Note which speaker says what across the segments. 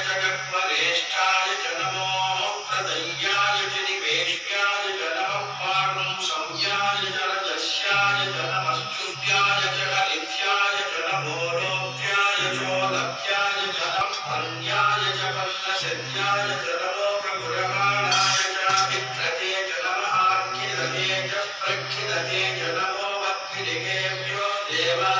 Speaker 1: जगत्परेष्ठाय च नमो प्रदय्याय च निवेश्याय च नमः पाणुं संज्ञाय च रजस्याय च नमस्तुभ्याय च हरित्याय च नमो लोभ्याय चोलभ्याय च नमः अन्याय च पन्नसत्याय च नमो प्रपुरमाणाय च विक्रते च नमः अर्किरते च प्रक्षिदते च नमो वक्तिलिकेभ्यो देवानागं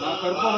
Speaker 2: నా కడుపు